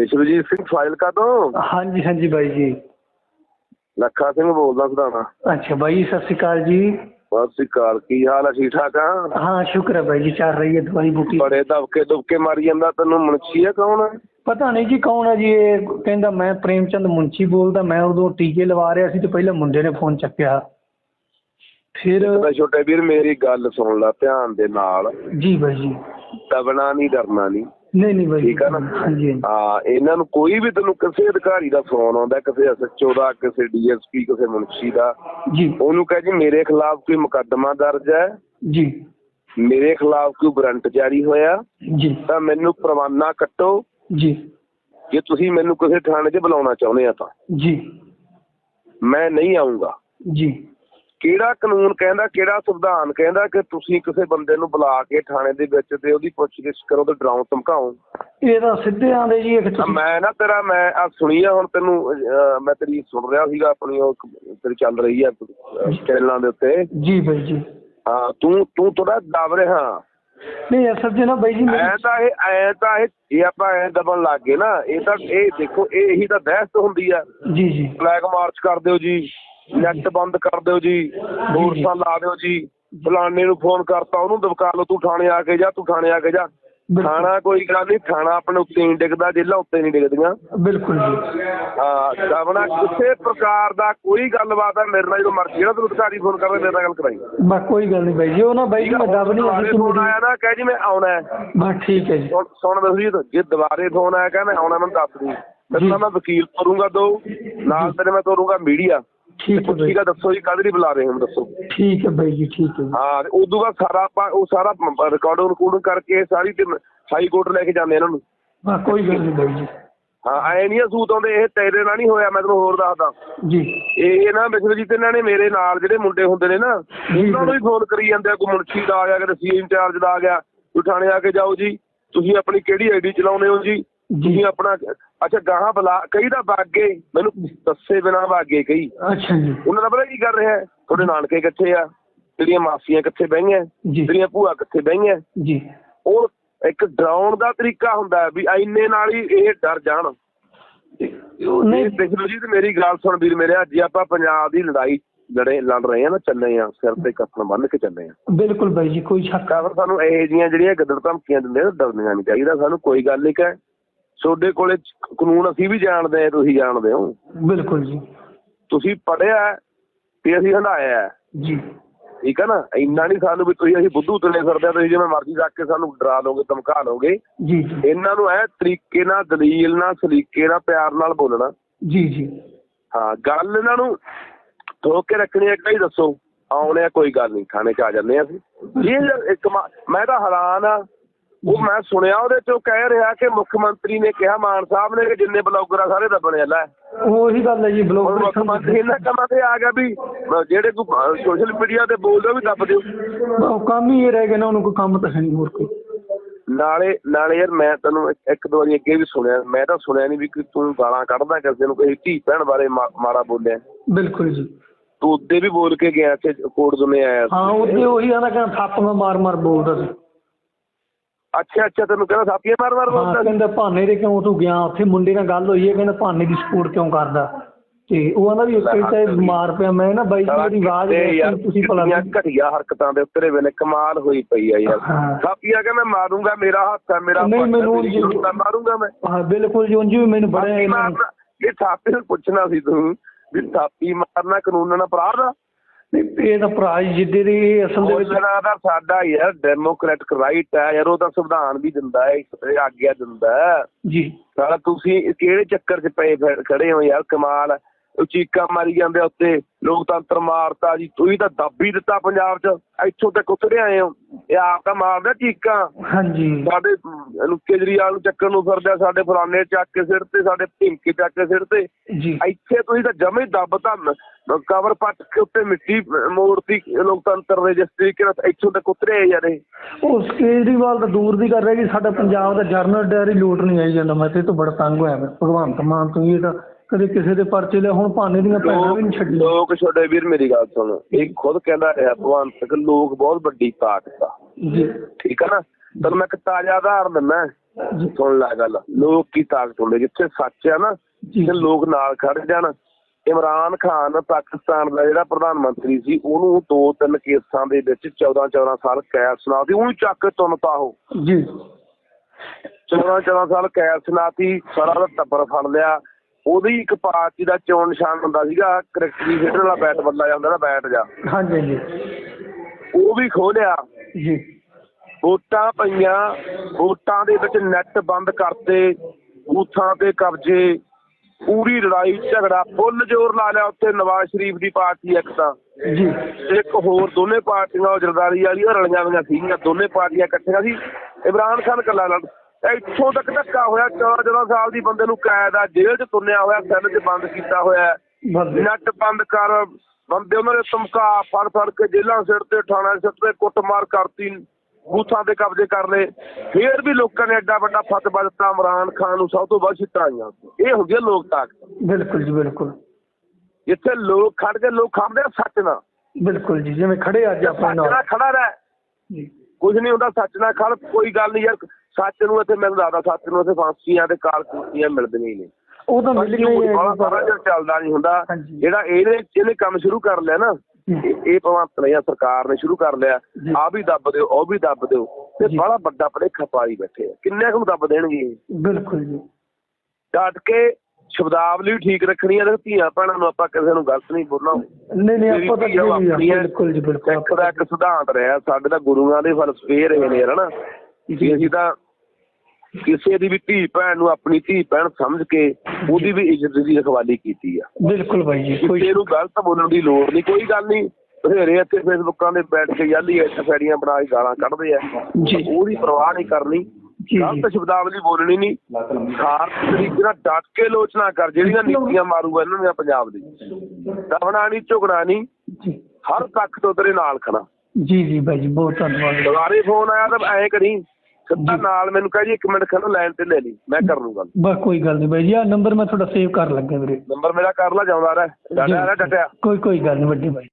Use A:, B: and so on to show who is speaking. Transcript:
A: ਵਿਸ਼ਵਜੀਤ ਸਿੰਘ ਫਾਜ਼ਿਲਕਾ ਤੋਂ
B: ਹਾਂਜੀ ਹਾਂਜੀ ਬਾਈ ਜੀ।
A: ਲੱਖਾ ਸਿੰਘ ਬੋਲਦਾ ਸੁਧਾਣਾ
B: ਅੱਛਾ ਬਾਈ ਸਤਿ ਸ਼੍ਰੀ ਅਕਾਲ ਜੀ।
A: ਸਤਿ ਸ੍ਰੀ ਅਕਾਲ ਕੀ ਹਾਲ ਹੈ ਠੀਕ ਠਾਕ ਆ?
B: ਹਾਂ ਸ਼ੁਕਰ ਹੈ ਬਾਈ ਜੀ ਚੱਲ ਰਹੀ ਹੈ ਦਵਾਈ ਬੂਟੀ
A: ਬੜੇ ਦਬਕੇ ਦੁਬਕੇ ਮਾਰੀ ਜਾਂਦਾ ਤੈਨੂੰ ਮੁਨਸ਼ੀ ਆ ਕੌਣ?
B: ਪਤਾ ਨਹੀਂ ਜੀ ਕੌਣ ਹੈ ਜੀ ਇਹ ਕਹਿੰਦਾ ਮੈਂ ਪ੍ਰੇਮਚੰਦ ਮੁੰਚੀ ਬੋਲਦਾ ਮੈਂ ਉਦੋਂ ਟੀਕੇ ਲਵਾ ਰਿਹਾ ਸੀ ਤੇ ਪਹਿਲਾਂ ਮੁੰਡੇ ਨੇ ਫੋਨ ਚੱਕਿਆ। ਫਿਰ
A: ਛੋਟੇ ਵੀਰ ਮੇਰੀ ਗੱਲ ਸੁਣ ਲੈ ਧਿਆਨ ਦੇ ਨਾਲ।
B: ਜੀ ਬਾਈ ਜੀ।
A: ਦਬਣਾ ਨਹੀਂ ਡਰਨਾ ਨਹੀਂ।
B: ਨਹੀਂ ਨਹੀਂ ਬਾਈ।
A: ਠੀਕ ਆ ਨਾ?
B: ਹਾਂਜੀ
A: ਹਾਂ ਇਹਨਾਂ ਨੂੰ ਕੋਈ ਵੀ ਤੈਨੂੰ ਕਿਸੇ ਅਧਿਕਾਰੀ ਦਾ ਫੋਨ ਆਉਂਦਾ ਕਿਸੇ ਐਸਐਚਓ ਦਾ ਕਿਸੇ ਡੀਐਸਪੀ ਕਿਸੇ ਮੁਨਸ਼ੀ ਦਾ
B: ਜੀ।
A: ਉਹਨੂੰ ਕਹੇ ਜੀ ਮੇਰੇ ਖਿਲਾਫ ਕੋਈ ਮੁਕੱਦਮਾ ਦਰਜ ਹੈ?
B: ਜੀ।
A: ਮੇਰੇ ਖਿਲਾਫ ਕੋਈ ਵਾਰੰਟ ਜਾਰੀ ਹੋਇਆ?
B: ਜੀ।
A: ਤਾਂ ਮੈਨੂੰ ਪ੍ਰਵਾਨਾ ਕੱਟੋ।
B: ਜੀ।
A: ਜੇ ਤੁਸੀਂ ਮੈਨੂੰ ਕਿਸੇ ਥਾਣੇ 'ਚ ਬੁਲਾਉਣਾ ਚਾਹੁੰਦੇ ਆ ਤਾਂ।
B: ਜੀ।
A: ਮੈਂ ਨਹੀਂ ਆਉਂਗਾ
B: ਜੀ।
A: ਕਿਹੜਾ ਕਾਨੂੰਨ ਕਹਿੰਦਾ ਕਿਹੜਾ ਸੰਵਿਧਾਨ ਕਹਿੰਦਾ ਕਿ ਤੁਸੀਂ ਕਿਸੇ ਬੰਦੇ ਨੂੰ ਬੁਲਾ ਕੇ ਥਾਣੇ ਦੇ ਵਿੱਚ ਤੇ ਉਹਦੀ ਪੁੱਛਗਿੱਛ ਕਰੋ ਤੇ ਡਰਾਉਂ ਧਮਕਾਓ?
B: ਇਹ ਤਾਂ ਸਿੱਧੇ ਆਂਦੇ ਜੀ ਇੱਕ ਤੁਸੀਂ
A: ਮੈਂ ਨਾ ਤੇਰਾ ਮੈਂ ਆ ਸੁਣੀ ਆ ਹੁਣ ਤੈਨੂੰ ਅਹ, ਮੈਂ ਤੇਰੀ ਸੁਣ ਰਿਹਾ ਸੀਗਾ ਆਪਣੀ ਉਹ ਤੇਰੀ ਚੱਲ ਰਹੀ ਆ ਅਹ, ਚੈਨਲਾਂ ਦੇ ਉੱਤੇ।
B: ਜੀ ਬਾਈ ਜੀ।
A: ਹਾਂ ਤੂੰ ਤੂੰ ਥੋੜਾ ਦਬ ਰਿਹਾ।
B: ਨਹੀਂ ਅਸਲ 'ਚ ਨਾ ਬਾਈ ਜੀ
A: ਐ
B: ਮੇਰੀ
A: ਤਾਂ ਇਹ ਐ ਤਾਂ ਇਹ ਇਹ ਆਪਾਂ ਐ ਦਬਣ ਲੱਗ ਗਏ ਨਾ ਇਹ ਤਾਂ ਇਹ ਦੇਖੋ ਇਹ ਇਹੀ ਤਾਂ ਬਹਿਸ ਹੁੰਦੀ ਆ।
B: ਜੀ ਜੀ।
A: ਫਲੈਗ ਮਾਰਚ ਕਰ ਦਿਓ ਜੀ। ਨੈਟ ਬੰਦ ਕਰ ਦਿਓ ਜੀ ਫੋਰਸਾਂ ਲਾ ਦਿਓ ਜੀ ਫਲਾਣੇ ਨੂੰ ਫੋਨ ਕਰਤਾ ਉਹਨੂੰ ਦਬਕਾ ਲਓ ਤੂੰ ਥਾਣੇ ਆ ਕੇ ਜਾ ਤੂੰ ਥਾਣੇ ਆ ਕੇ ਜਾ। ਥਾਣਾ ਕੋਈ ਗੱਲ ਨਹੀਂ ਥਾਣਾ ਆਪਣੇ ਉੱਤੇ ਨਹੀਂ ਡਿੱਗਦਾ ਜੇਲਾਂ ਉੱਤੇ ਨਹੀਂ ਡਿੱਗਦੀਆਂ।
B: ਬਿਲਕੁਲ ਜੀ।
A: ਹਾਂ ਦਬਣਾ ਕਿਸੇ ਪ੍ਰਕਾਰ ਦਾ ਕੋਈ ਗੱਲਬਾਤ ਹੈ ਮੇਰੇ ਨਾਲ ਜਦੋਂ ਮਰਜ਼ੀ ਜਿਹੜਾ ਤੈਨੂੰ ਅਧਿਕਾਰੀ ਫੋਨ ਕਰਦਾ ਮੇਰੇ ਨਾਲ ਗੱਲ ਕਰਾਈ।
B: ਬਸ ਕੋਈ ਗੱਲ ਨਹੀਂ ਬਾਈ ਜੀ ਉਹ ਨਾ ਬਾਈ ਜੀ ਮੈਂ ਦਬ ਨਹੀਂ ਅਸੀਂ
A: ਫੋਨ ਆਇਆ ਨਾ ਕਹਿ ਜੀ ਮੈਂ ਆਉਣਾ ਹੈ।
B: ਬਸ ਠੀਕ ਹੈ ਜੀ।
A: ਸੁਣ- ਦਸਜੀਤ ਜੇ ਦੁਬਾਰੇ ਫੋਨ ਆਇਆ ਕਹਿ ਮੈਂ ਆਉਣਾ ਮੈਨੂੰ ਦੱਸ ਦੀ। ਮੈਂ ਮੈਂ ਵਕੀਲ ਕਰੂੰਗਾ ਦੋ ਨਾਲ ਤੇਰੇ ਮੈਂ ਤੋਰੂੰਗਾ ਮੀਡੀਆ।
B: ਠੀਕ ਹੈ ਬਾਈ।
A: ਠੀਕ ਦੱਸੋ ਜੀ ਕਾਹਦੇ ਲਈ ਬੁਲਾ ਰਹੇ ਹੋ ਦੱਸੋ।
B: ਠੀਕ ਹੈ ਬਾਈ ਜੀ ਠੀਕ ਹੈ ਜੀ।
A: ਹਾਂ ਤੇ ਉਦੋਂ ਬਾਅਦ ਸਾਰਾ ਆਪਾਂ ਉਹ ਸਾਰਾ ਰਿਕਾਰਡ ਰਿਕਾਰਡ ਕਰਕੇ ਸਾਰੀ ਤੇ ਹਾਈ ਕੋਰਟ ਲੈ ਕੇ ਜਾਂਦੇ ਇਹਨਾਂ ਨੂੰ।
B: ਬਸ ਕੋਈ ਗੱਲ ਨਹੀਂ ਬਾਈ ਜੀ।
A: ਹਾਂ ਐ ਨਹੀਂ ਸੂਤ ਆਉਂਦੇ ਇਹ ਤੇਰੇ ਨਾਲ ਨਹੀਂ ਹੋਇਆ ਮੈਂ ਤੈਨੂੰ ਹੋਰ ਦੱਸਦਾ।
B: ਜੀ।
A: ਇਹ ਨਾ ਵਿਸ਼ਵਜੀਤ ਇਹਨਾਂ ਨੇ ਮੇਰੇ ਨਾਲ ਜਿਹੜੇ ਮੁੰਡੇ ਹੁੰਦੇ ਨੇ ਨਾ ਉਹਨਾਂ ਨੂੰ ਵੀ ਫੋਨ ਕਰੀ ਜਾਂਦੇ ਆ ਕੋਈ ਮੁਨਸ਼ੀ ਦਾ ਆ ਗਿਆ ਕਿ ਸੀ ਇੰਚਾਰਜ ਦਾ ਆ ਗਿਆ ਕੋਈ ਥਾਣੇ ਆ ਕੇ ਜਾਓ ਜੀ ਤੁਸੀਂ ਆਪਣੀ ਕਿਹੜੀ ਆਈਡੀ ਚਲਾਉਂਦੇ ਹੋ ਜੀ?
B: ਜੀ।
A: ਤੁਸੀਂ ਆਪਣਾ ਅੱਛਾ ਗਾਹਾਂ ਬੁਲਾ ਕਈ ਦਾ ਬਾਗੇ ਮੈਨੂੰ ਦੱਸੇ ਬਿਨਾ ਬਾਗੇ ਕਈ
B: ਅੱਛਾ ਜੀ।
A: ਉਹਨਾਂ ਦਾ ਪਤਾ ਕੀ ਕਰ ਰਿਹਾ? ਤੁਹਾਡੇ ਨਾਨਕੇ ਕਿੱਥੇ ਆ ਤੇਰੀਆਂ ਮਾਸੀਆਂ ਕਿੱਥੇ ਬਹਿਆਂ ਤੇਰੀਆਂ ਭੂਆ ਕਿੱਥੇ ਬਹਿਆਂ
B: ਜੀ।
A: ਉਹ ਇੱਕ ਡਰਾਉਣ ਦਾ ਤਰੀਕਾ ਹੁੰਦਾ ਵੀ ਇੰਨੇ ਨਾਲ ਹੀ ਇਹ ਡਰ ਜਾਣ।
B: ਉਹ ਨਹੀਂ।
A: ਦੇਖ ਲਓ ਜੀ ਤੇ ਮੇਰੀ ਗੱਲ ਸੁਣ ਵੀਰ ਮੇਰੇ ਅੱਜ ਆਪਾਂ ਪੰਜਾਬ ਦੀ ਲੜਾਈ ਲੜੇ ਲੜ ਰਹੇ ਆ ਨਾ ਚੱਲੇ ਆ ਸਿਰ ਤੇ ਕੱਫਣ ਬੰਨ ਕੇ ਚੱਲੇ ਆ।
B: ਬਿਲਕੁਲ ਬਾਈ ਜੀ ਕੋਈ ਸ਼ੱਕ
A: ਕਾਫਰ ਸਾਨੂੰ ਇਹ ਜੀਆਂ ਜਿਹੜੀਆਂ ਗੱਦੜ ਧਮਕੀਆਂ ਦਿੰਦੇ ਨੇ ਡਰਨੀਆਂ ਨਹੀਂ ਚਾਹੀਦਾ ਸਾਨੂੰ ਕੋਈ ਗੱਲ ਨਹੀਂ ਕਹੇ। ਤੁਹਾਡੇ ਕੋਲੇ ਕਾਨੂੰਨ ਅਸੀਂ ਵੀ ਜਾਣਦੇ ਆ ਤੁਸੀਂ ਜਾਣਦੇ ਹੋ।
B: ਬਿਲਕੁਲ ਜੀ।
A: ਤੁਸੀਂ ਪੜਿਆ ਤੇ ਅਸੀਂ ਹੰਡਾਇਆ।
B: ਜੀ।
A: ਠੀਕ ਹੈ ਨਾ? ਇੰਨਾ ਨਹੀਂ ਸਾਨੂੰ ਵੀ ਤੁਸੀਂ ਅਸੀਂ ਬੁੱਧੂ ਤੁਲੇ ਫਿਰਦੇ ਆ ਤੁਸੀਂ ਜਿਵੇਂ ਮਰਜ਼ੀ ਰੱਖ ਕੇ ਸਾਨੂੰ ਡਰਾ ਲਓਗੇ ਧਮਕਾ ਲਓਗੇ
B: ਜੀ ਜੀ।
A: ਇਹਨਾਂ ਨੂੰ ਐ ਤਰੀਕੇ ਨਾਲ ਦਲੀਲ ਨਾਲ ਸਲੀਕੇ ਨਾਲ ਪਿਆਰ ਨਾਲ ਬੋਲਣਾ।
B: ਜੀ ਜੀ।
A: ਹਾਂ ਗੱਲ ਇਹਨਾਂ ਨੂੰ ਠੋਕ ਕੇ ਰੱਖਣੀ ਹੈ ਕਈ ਦੱਸੋ ਆਉਣੇ ਕੋਈ ਗੱਲ ਨਹੀਂ ਥਾਣੇ 'ਚ ਆ ਜਾਂਦੇ ਆ ਅਸੀਂ। ਇਹ ਇੱਕ ਮੈਂ ਤਾਂ ਹੈਰਾਨ ਆ ਉਹ ਮੈਂ ਸੁਣਿਆ ਉਹਦੇ ਚੋਂ ਕਹਿ ਰਿਹਾ ਕਿ ਮੁੱਖ ਮੰਤਰੀ ਨੇ ਕਿਹਾ ਮਾਨ ਸਾਹਿਬ ਨੇ ਕਿ ਜਿੰਨੇ ਬਲੌਗਰ ਆ ਸਾਰੇ ਦੱਬਣੇ ਲੈ।
B: ਉਹੀ ਗੱਲ ਹੈ ਜੀ
A: ਹੁਣ ਮੁੱਖ
B: ਬਲੌਗਰ
A: ਮੰਤਰੀ ਇਹਨਾਂ ਕੰਮਾਂ ਤੇ ਆ ਗਿਆ ਵੀ ਜਿਹੜੇ ਕੋਈ ਸੋਸ਼ਲ ਮੀਡੀਆ ਤੇ ਬੋਲਦੇ ਉਹ ਵੀ ਦੱਬ ਦਿਓ।
B: ਉਹ ਕੰਮ ਹੀ ਇਹ ਰਹਿ ਗਿਆ ਨਾ ਉਹਨੂੰ ਕੋਈ ਕੰਮ ਤਾਂ ਹੈ ਨਹੀਂ ਹੋਰ ਕੋਈ।
A: ਨਾਲੇ ਨਾਲੇ ਯਾਰ ਮੈਂ ਤੈਨੂੰ ਇੱਕ- ਦੋ ਵਾਰੀ ਅੱਗੇ ਵੀ ਸੁਣਿਆ ਮੈਂ ਤਾਂ ਸੁਣਿਆ ਨਹੀਂ ਵੀ ਕਿ ਤੂੰ ਗਾਲਾਂ ਕੱਢਦਾ ਕਿਸੇ ਨੂੰ ਕਿਸੇ ਧੀ ਭੈਣ ਬਾਰੇ ਮਾ- ਮਾੜਾ ਬੋਲਿਆ।
B: ਬਿਲਕੁਲ ਜੀ।
A: ਤੂੰ ਉੱਤੇ ਵੀ ਬੋਲ ਕੇ ਗਿਆ ਇੱਥੇ ਕੋਰਟ ਦੁਨੇ ਆਇਆ।
B: ਹਾਂ ਉਹਦੇ ਉਹੀ ਆਂਦਾ ਕਹਿੰਦਾ ਥਾਪੀਆਂ ਮਾਰ ਮਾਰ ਬੋਲਦਾ ਸੀ।
A: ਅੱਛਾ ਅੱਛਾ ਤੈਨੂੰ ਕਹਿੰਦਾ ਸਾਪੀਆਂ ਮਾਰ ਮਾਰ
B: ਹਾਂ
A: ਬੋਲਦਾ?
B: ਕਹਿੰਦਾ ਭਾਨੇ ਦੇ ਕਿਉਂ ਤੂੰ ਗਿਆ? ਉੱਥੇ ਮੁੰਡੇ ਨਾਲ ਗੱਲ ਹੋਈ ਹੈ ਕਹਿੰਦਾ ਭਾਨੇ ਦੀ ਸਪੋਰਟ ਕਿਉਂ ਕਰਦਾ? ਤੇ ਉਹ ਆਂਦਾ ਵੀ ਉੱਤੇ ਤੇ ਬਿਮਾਰ ਪਿਆ ਮੈਂ ਨਾ ਬਾਈ ਜੀ ਮੇਰੀ ਆਵਾਜ਼
A: ਯਾਰ
B: ਸੁਣੀ, ਤੁਸੀਂ ਭਲਾ
A: ਕਿੰਨੀਆਂ ਘਟੀਆ ਹਰਕਤਾਂ ਦੇ ਉੱਤਰੇ ਵੇਲੇ ਕਮਾਲ ਹੋਈ ਪਈ ਆ ਯਾਰ।
B: ਹਾਂ।
A: ਸਾਪੀਆ ਕਿ ਮੈਂ ਮਾਰੂੰਗਾ ਮੇਰਾ ਹੱਥ ਹੈ ਮੇਰਾ
B: ਨਹੀਂ,
A: ਪੱਟ
B: ਮੈਨੂੰ
A: ਮੇਰੀ ਜ਼ਰੂਰਤ ਮਾਰੂੰਗਾ ਮੈਂ।
B: ਹਾਂ ਬਿਲਕੁਲ ਜੀ ਉਂਝ ਵੀ ਮੈਨੂੰ ਬੜਾ
A: ਥਾਪੀ
B: ਇਹਨਾਂ
A: ਮਾਰਨਾ ਇਹ ਥਾਪੀ ਨੂੰ ਪੁੱਛਣਾ ਸੀ ਤੂੰ ਵੀ ਥਾਪੀ ਮਾਰਨਾ ਕਾਨੂੰਨ ਨਾਲ ਅਪਰਾਧ ਆ?
B: ਇਹ ਤਾਂ ਭਰਾ ਜੀ ਜਿੱਦੇ ਦੀ ਇਹ ਅਸਲ ਦੇ ਵਿੱਚ
A: ਬੋਲਣਾ ਦਾ ਸਾਡਾ ਯਾਰ ਡੈਮੋਕ੍ਰੈਟਿਕ ਰਾਈਟ ਹੈ ਯਾਰ ਉਹ ਤਾਂ ਸੰਵਿਧਾਨ ਵੀ ਦਿੰਦਾ ਹੈ ਆਗਿਆ ਦਿੰਦਾ
B: ਜੀ।
A: ਸਾਲਾ ਤੁਸੀਂ ਕਿਹੜੇ ਚੱਕਰ 'ਚ ਪਏ ਖੜੇ ਹੋ ਯਾਰ ਕਮਾਲ ਚੀਕਾਂ ਮਾਰੀ ਜਾਂਦੇ ਉੱਤੇ। ਲੋਕਤੰਤਰ ਮਾਰਤਾ ਜੀ। ਤੁਸੀਂ ਤਾਂ ਦੱਬ ਹੀ ਦਿੱਤਾ ਪੰਜਾਬ 'ਚ। ਇੱਥੋਂ ਤੱਕ ਉਤਰੇ ਆਏ ਹੋ। ਇਹ ਆਪ ਤਾਂ ਮਾਰਦਾ ਚੀਕਾਂ।
B: ਹਾਂਜੀ।
A: ਸਾਡੇ ਇਹਨੂੰ ਕੇਜਰੀਵਾਲ ਨੂੰ ਚੱਕਣ ਨੂੰ ਫਿਰਦੇ ਸਾਡੇ ਫਲਾਣੇ ਚੱਕ ਕੇ ਸਿਰ ਤੇ ਸਾਡੇ ਭਿੰਕੇ ਚੱਕ ਕੇ ਸਿਰ ਤੇ।
B: ਜੀ।
A: ਇੱਥੇ ਤੁਸੀਂ ਤਾਂ ਜਮੇ ਦੱਬ ਤਾਂ ਕਵਰ ਪੱਟ ਕੇ ਉੱਤੇ ਮਿੱਟੀ ਮੋੜਤੀ ਲੋਕਤੰਤਰ ਰਜਿਸਟਰੀ ਕਿ ਇੱਥੋਂ ਤੱਕ ਉਤਰੇ ਆ ਯਾਰ ਇਹ।
B: ਉਸ ਕੇਜਰੀਵਾਲ ਤਾਂ ਦੂਰ ਦੀ ਕਰ ਰਿਹਾ ਕਿ ਸਾਡਾ ਪੰਜਾਬ ਦਾ ਜਰਨਲ ਡਾਇਰੀ ਲੋਟ ਨਹੀਂ ਆਈ ਜਾਂਦਾ। ਮੈਂ ਤੇ ਤੋਂ ਬੜਾ ਤੰਗ ਹੋਇਆ। ਮੈਂ ਭਗਵੰਤ ਮਾਨ ਤੋਂ ਇਹ ਤਾਂ ਕਦੇ ਕਿਸੇ ਦੇ ਪਰਚੇ ਲੈ ਹੁਣ ਭਾਨੇ ਦੀਆਂ ਭੈਣਾਂ ਵੀ ਨਹੀਂ ਛੱਡੀਆਂ।
A: ਲੋਕ ਛੋਟੇ ਵੀਰ ਮੇਰੀ ਗੱਲ ਸੁਣ। ਇਹ ਖੁਦ ਕਹਿੰਦਾ ਰਿਹਾ ਭਗਵੰਤ ਕਿ ਲੋਕ ਬਹੁਤ ਵੱਡੀ ਤਾਕਤ ਆ
B: ਜੀ।
A: ਠੀਕ ਹੈ ਨਾ? ਤੈਨੂੰ ਮੈਂ ਇੱਕ ਤਾਜ਼ਾ ਉਦਾਹਰਨ ਦਿੰਦਾ।
B: ਜੀ।
A: ਸੁਣ ਲੈ ਗੱਲ। ਲੋਕ ਕੀ ਤਾਕਤ ਹੁੰਦੇ ਜਿੱਥੇ ਸੱਚ ਆ ਨਾ
B: ਜੀ
A: ਤੇ ਲੋਕ ਨਾਲ ਖੜ ਜਾਣ। ਇਮਰਾਨ ਖਾਨ ਪਾਕਿਸਤਾਨ ਦਾ ਜਿਹੜਾ ਪ੍ਰਧਾਨ ਮੰਤਰੀ ਸੀ ਉਹਨੂੰ ਦੋ ਤਿੰਨ ਕੇਸਾਂ ਦੇ ਵਿੱਚ 14 14 ਸਾਲ ਕੈਦ ਸੁਣਾਤੀ ਉਹਨੂੰ ਚੱਕ ਕੇ ਤੁੰਨਤਾ ਉਹ।
B: ਜੀ।
A: 14 14 ਸਾਲ ਕੈਦ ਸੁਣਾਤੀ ਸਾਰਾ ਦਾ ਟੱਬਰ ਫੜ ਲਿਆ। ਉਹਦੀ ਇੱਕ ਪਾਰਟੀ ਦਾ ਚੋਣ ਨਿਸ਼ਾਨ ਹੁੰਦਾ ਸੀਗਾ ਕ੍ਰਿਕਟ ਦੀ ਖੇਡਣ ਵਾਲਾ ਬੈਟ ਬੱਲਾ ਜਾਂਦਾ ਨਾ ਬੈਟ ਜਾ
B: ਹਾਂਜੀ ਹਾਂਜੀ।
A: ਉਹ ਵੀ ਖੋਲਿਆ
B: ਜੀ।
A: ਵੋਟਾਂ ਪਈਆਂ ਵੋਟਾਂ ਦੇ ਵਿੱਚ ਨੈੱਟ ਬੰਦ ਕਰਤੇ ਬੂਥਾਂ ਤੇ ਕਬਜ਼ੇ ਪੂਰੀ ਲੜਾਈ ਝਗੜਾ ਫੁੱਲ ਜ਼ੋਰ ਲਾ ਲਿਆ ਉੱਥੇ ਨਵਾਜ਼ ਸ਼ਰੀਫ ਦੀ ਪਾਰਟੀ ਇੱਕ ਤਾਂ।
B: ਜੀ।
A: ਇੱਕ ਹੋਰ ਦੋਨੇ ਪਾਰਟੀਆਂ ਉਹ ਜਰਦਾਰੀ ਵਾਲੀਆਂ ਰਲੀਆਂ ਹੋਈਆਂ ਸੀਗੀਆਂ ਦੋਨੇ ਪਾਰਟੀਆਂ ਇਕੱਠੀਆਂ ਸੀ। ਇਮਰਾਨ ਖਾਨ ਕੱਲਾ ਲੜ ਇੱਥੋਂ ਤੱਕ ਧੱਕਾ ਹੋਇਆ 14 14 ਸਾਲ ਦੀ ਬੰਦੇ ਨੂੰ ਕੈਦ ਆ ਜੇਲ੍ਹ 'ਚ ਤੁੰਨਿਆ ਹੋਇਆ ਸੈੱਲ 'ਚ ਬੰਦ ਕੀਤਾ ਹੋਇਆ ਨੈਟ ਬੰਦ ਕਰ ਬੰਦੇ ਉਹਨਾਂ ਦੇ ਧਮਕਾ ਫੜ ਫੜ ਕੇ ਜੇਲ੍ਹਾਂ ਸਿਰ ਤੇ ਥਾਣਾ ਸਿਰ ਤੇ ਕੁੱਟਮਾਰ ਕਰਤੀ ਬੂਥਾਂ ਤੇ ਕਬਜ਼ੇ ਕਰ ਲਏ। ਫੇਰ ਵੀ ਲੋਕਾਂ ਨੇ ਐਡਾ ਵੱਡਾ ਫਤਵਾ ਦਿੱਤਾ ਇਮਰਾਨ ਖਾਨ ਨੂੰ ਸਭ ਤੋਂ ਵੱਧ ਸਿੱਟਾਂ ਆਈਆਂ। ਇਹ ਹੁੰਦੀ ਹੈ ਲੋਕ ਤਾਕਤ।
B: ਬਿਲਕੁਲ ਜੀ ਬਿਲਕੁਲ।
A: ਜਿੱਥੇ ਲੋਕ ਖੜ ਕੇ ਲੋਕ ਖੜਦੇ ਆ ਸੱਚ ਨਾਲ।
B: ਬਿਲਕੁਲ ਜੀ ਜਿਵੇਂ ਖੜੇ ਅੱਜ
A: ਸੱਚ ਨਾਲ ਖੜਾ ਰਹਿ। ਕੁਝ ਨਹੀਂ ਹੁੰਦਾ ਸੱਚ ਨਾਲ ਖੜ ਕੋਈ ਗੱਲ ਨਹੀਂ ਯਾਰ। ਸੱਚ ਨੂੰ ਇੱਥੇ ਮੈਨੂੰ ਲੱਗਦਾ ਸੱਚ ਨੂੰ ਇੱਥੇ ਫਾਂਸੀਆਂ ਤੇ ਕਾਲਕੂਟੀਆਂ ਮਿਲਦੀਆਂ ਹੀ ਨੇ
B: ਉਹ ਤਾਂ ਮਿਲ ਗਈ
A: ਸਾਰਾ ਜਿਹੜਾ ਚੱਲਦਾ ਨਹੀਂ ਹੁੰਦਾ। ਜਿਹੜਾ ਇਹਨੇ ਇਹਨੇ ਕੰਮ ਸ਼ੁਰੂ ਕਰ ਲਿਆ ਨਾ। ਇਹ ਭਗਵੰਤ ਨੇ ਜਾਂ ਸਰਕਾਰ ਨੇ ਸ਼ੁਰੂ ਕਰ ਲਿਆ। ਆ ਵੀ ਦੱਬ ਦਿਓ ਉਹ ਵੀ ਦੱਬ ਦਿਓ ਤੇ। ਬੜਾ ਵੱਡਾ ਭਲੇਖਾ ਪਾਈ ਬੈਠੇ ਆ ਕਿੰਨੇ ਕੁ ਨੂੰ ਦੱਬ ਦੇਣਗੇ?
B: ਬਿਲਕੁਲ ਜੀ
A: ਡਟ ਕੇ ਸ਼ਬਦਾਵਲੀ ਠੀਕ ਰੱਖਣੀ ਹੈ ਤੇ ਧੀਆਂ ਭੈਣਾਂ ਨੂੰ ਆਪਾਂ ਕਿਸੇ ਨੂੰ ਗਲਤ ਨਹੀਂ ਬੋਲਣਾ
B: ਨਹੀਂ ਨਹੀਂ ਆਪਾਂ ਤਾਂ ਬਿਲਕੁਲ ਜੀ ਬਿਲਕੁਲ
A: ਦਾ ਇੱਕ ਸਿਧਾਂਤ ਰਿਹਾ ਸਾਡੇ ਤਾਂ ਗੁਰੂਆਂ ਦੇ ਫਲਸਫੇ ਰਹੇ ਨੇ ਹਨਾ ਅਸੀਂ ਤਾਂ ਕਿਸੇ ਦੀ ਵੀ ਧੀ ਭੈਣ ਨੂੰ ਆਪਣੀ ਧੀ ਭੈਣ ਸਮਝ ਕੇ ਉਹਦੀ ਵੀ ਇੱਜ਼ਤ ਦੀ ਰਖਵਾਲੀ ਕੀਤੀ ਆ।
B: ਬਿਲਕੁਲ ਬਾਈ ਜੀ ਕੋਈ
A: ਕਿਸੇ ਨੂੰ ਗਲਤ ਬੋਲਣ ਦੀ ਲੋੜ ਨਹੀਂ ਕੋਈ ਗੱਲ ਨਹੀਂ। ਬਥੇਰੇ ਇੱਥੇ ਫੇਸਬੁੱਕਾਂ ਦੇ ਬੈਠ ਕੇ ਯਾਲੀ ਇੱਥੇ ਫੈੜੀਆਂ ਬਣਾ ਕੇ ਗਾਲਾਂ ਕੱਢਦੇ ਆ।
B: ਜੀ।
A: ਉਹਦੀ ਪਰਵਾਹ ਨਹੀਂ ਕਰਨੀ। ਗਲਤ ਸ਼ਬਦਾਵਲੀ ਬੋਲਣੀ ਨਹੀਂ। ਖਾਸ ਤਰੀਕੇ ਨਾਲ ਡਟ ਕੇ ਲੋਚਨਾ ਕਰ ਜਿਹੜੀਆਂ ਨੀਤੀਆਂ ਮਾਰੂਗਾ ਇਹਨਾਂ ਦੀਆਂ ਪੰਜਾਬ ਦੀ। ਦਬਣਾ ਨਹੀਂ ਝੁਕਣਾ ਨਹੀਂ। ਹਰ ਤੱਕ ਤੋਂ ਤੇਰੇ ਨਾਲ ਖੜਾ
B: ਜੀ ਜੀ ਬਾਈ ਜੀ ਬਹੁਤ ਧੰਨਵਾਦ।
A: ਦੁਬਾਰੇ ਫੋਨ ਆਇਆ ਤਾਂ ਐਂ ਕਰੀ। ਸਿੱਧਾ। ਨਾਲ ਮੈਨੂੰ ਕਹੇ ਜੀ ਇੱਕ ਮਿੰਟ ਖੜੋ ਲਾਈਨ ਤੇ ਲੈ ਲਈ ਮੈਂ ਕਰ ਲੂੰ ਗੱਲ
B: ਬਸ ਕੋਈ ਗੱਲ ਨਹੀਂ ਬਾਈ ਜੀ ਆ ਨੰਬਰ ਮੈਂ ਤੁਹਾਡਾ ਸੇਵ ਕਰ ਲੱਗਾ ਵੀਰੇ।
A: ਨੰਬਰ ਮੇਰਾ ਕਰ ਲਾ ਜਾਉਂਦਾ ਰਹਿ। ਡਟਿਆ ਰਹਿ ਡਟਿਆ।
B: ਕੋਈ ਕੋਈ ਗੱਲ ਨਹੀਂ ਵੱਡੇ ਬਾਈ।